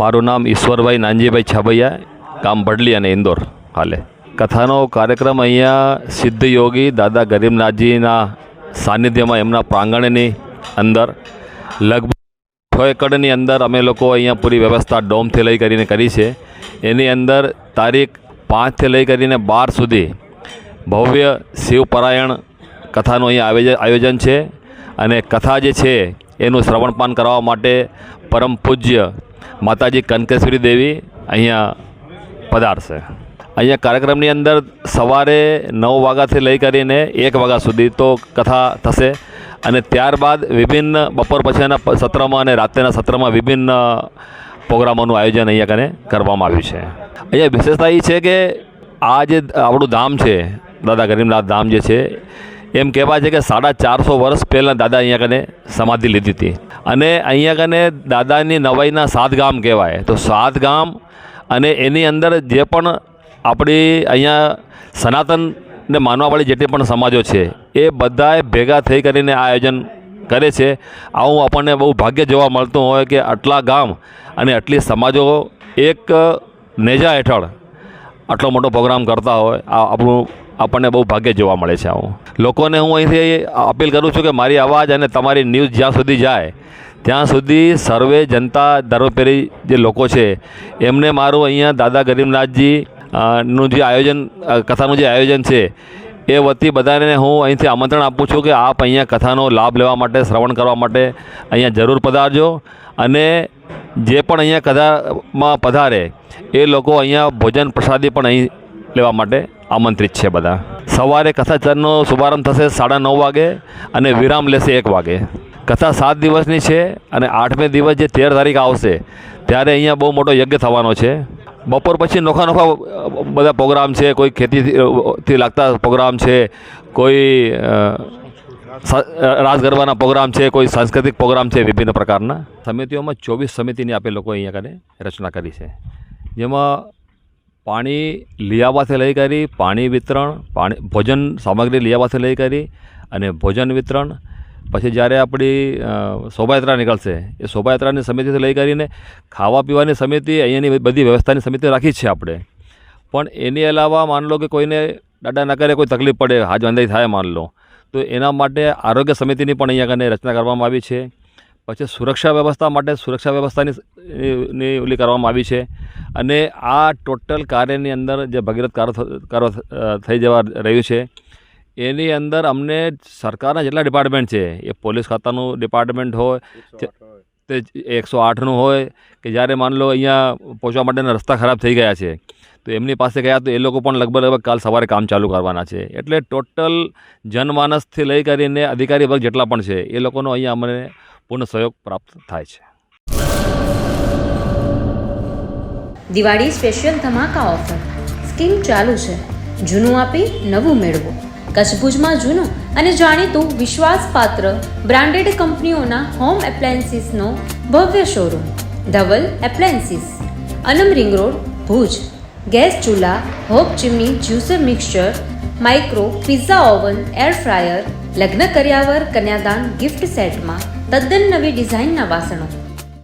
મારું નામ ઈશ્વરભાઈ નાનજીભાઈ છાબૈયા, ગામ બડલી અને ઇન્દોર. હાલે. કથાનો કાર્યક્રમ અહીંયા સિદ્ધ યોગી દાદા ગરીબનાથજીના સાનિધ્યમાં એમના પ્રાંગણની અંદર. લગભગ છ એકડની અંદર અમે લોકો અહીંયા પૂરી વ્યવસ્થા ડોમથી લઈ કરીને કરી છે. એની અંદર તારીખ પાંચથી લઈ કરીને બાર સુધી ભવ્ય શિવપરાયણ કથાનું અહીંયા આયોજન છે. અને કથા જે છે, એનું શ્રવણપાન કરવા માટે પરમ પૂજ્ય માતાજી કનકેશ્વરી દેવી અહીંયા પધારશે અહીંયા કાર્યક્રમની અંદર સવારે નવ વાગ્યાથી લઈ કરીને એક વાગ્યા સુધી તો કથા થશે અને ત્યારબાદ વિભિન્ન બપોર પછીના સત્રમાં અને રાત્રેના સત્રમાં વિભિન્ન પ્રોગ્રામોનું આયોજન અહીંયા કને કરવામાં આવ્યું છે. અહીંયા વિશેષતા એ છે કે આ જે આપણું ધામ છે, દાદા ગરીબનાથ ધામ જે છે, એમ કહેવાય છે કે સાડા ચારસો વર્ષ પહેલાં દાદા અહીંયા કને સમાધિ લીધી હતી. અને અહીંયા કને દાદાની નવાઈના સાત ગામ કહેવાય. તો સાત ગામ અને એની અંદર જે પણ આપણી અહીંયા સનાતનને માનવાવાળી જેટલી પણ સમાજો છે, એ બધાએ ભેગા થઈ કરીને આ આયોજન કરે છે. આવું આપણને બહુ ભાગ્ય જોવા મળતું હોય કે આટલા ગામ અને આટલી સમાજો એક નેજા હેઠળ આટલો મોટો પ્રોગ્રામ કરતા હોય. આ આપણું આપણને બહુ ભાગ્ય જોવા મળે છે આવું. લોકોને હું અહીંથી અપીલ કરું છું કે મારી અવાજ અને તમારી ન્યૂઝ જ્યાં સુધી જાય, ત્યાં સુધી સર્વે જનતા દરોપેરી જે લોકો છે, એમને મારું અહીંયા દાદા ગરીબનાથજી નું જે આયોજન કથાનું જે આયોજન છે, એ વતી બધાને હું અહીંથી આમંત્રણ આપું છું કે આપ અહીંયા કથાનો લાભ લેવા માટે, શ્રવણ કરવા માટે અહીંયા જરૂર પધારજો અને જે પણ અહીંયા કથામાં પધારે, એ લોકો અહીંયા ભોજન પ્રસાદી પણ અહીં લેવા માટે આમંત્રિત છે બધા. સવારે કથાચરનો શુભારંભ થશે સાડા નવ વાગે અને વિરામ લેશે એક વાગે. કથા સાત દિવસની છે અને આઠમે દિવસ જે તેર તારીખ આવશે, ત્યારે અહીંયા બહુ મોટો યજ્ઞ થવાનો છે. બપોર પછી નોખા નોખા બધા પ્રોગ્રામ છે, કોઈ ખેતીથી લાગતા પ્રોગ્રામ છે, કોઈ રાજગરબાના ગરબાના પ્રોગ્રામ છે, કોઈ સાંસ્કૃતિક પ્રોગ્રામ છે વિભિન્ન પ્રકારના. સમિતિઓમાં ચોવીસ સમિતિની આપણે લોકો અહીંયા કને રચના કરી છે. જેમાં પાણી લઈ લઈ કરી, પાણી વિતરણ, પાણી, ભોજન સામગ્રી લઈ લઈ કરી અને ભોજન વિતરણ. પછી જ્યારે આપણી શોભાયાત્રા નીકળશે, એ શોભાયાત્રાની સમિતિથી લઈ કરીને ખાવા પીવાની સમિતિ, અહીંયાની બધી વ્યવસ્થાની સમિતિ રાખી છે આપણે. પણ એની અલાવા માન લો કે કોઈને દાડા ન કરે કોઈ તકલીફ પડે, હાજવાંદાઈ થાય માન લો, તો એના માટે આરોગ્ય સમિતિની પણ અહીંયા કને રચના કરવામાં આવી છે. પછી સુરક્ષા વ્યવસ્થા માટે સુરક્ષા વ્યવસ્થાની ની ઓલી કરવામાં આવી છે. અને આ ટોટલ કાર્યની અંદર જે ભગીરથ કાર્ય કાર્ય થઈ જવા રહ્યું છે, એની અંદર અમને સરકારના જેટલા ડિપાર્ટમેન્ટ છે, એ પોલીસ ખાતાનું ડિપાર્ટમેન્ટ હોય તે એકસો આઠનું હોય, કે જ્યારે માન લો અહીંયા પહોંચવા માટેના રસ્તા ખરાબ થઈ ગયા છે, તો એમની પાસે ગયા તો એ લોકો પણ લગભગ લગભગ કાલ સવારે કામ ચાલુ કરવાના છે. એટલે ટોટલ જનમાનસથી લઈ કરીને અધિકારી વર્ગ જેટલા પણ છે, એ લોકોનો અહીંયા અમને પૂર્ણ સહયોગ પ્રાપ્ત થાય છે. દિવાળી સ્પેશિયલ ધમાકા ઓફર. સ્કીમ ચાલુ છે. જૂનું આપી નવું મેળવો. કચ્છ ભુજમાં જૂનું અને જાણીતું વિશ્વાસપાત્ર બ્રાન્ડેડ કંપનીઓના હોમ એપ્લાયન્સીસનો ભવ્ય showroom. Dhaval appliances. Anam ring road, Bhuj. Gas ચૂલા, hob chimney juicer mixture, micro, pizza oven, air fryer, લગ્ન કર્યાવર, કન્યાદાન, ગિફ્ટ સેટમાં તદ્દન નવી ડિઝાઇનના વાસણો.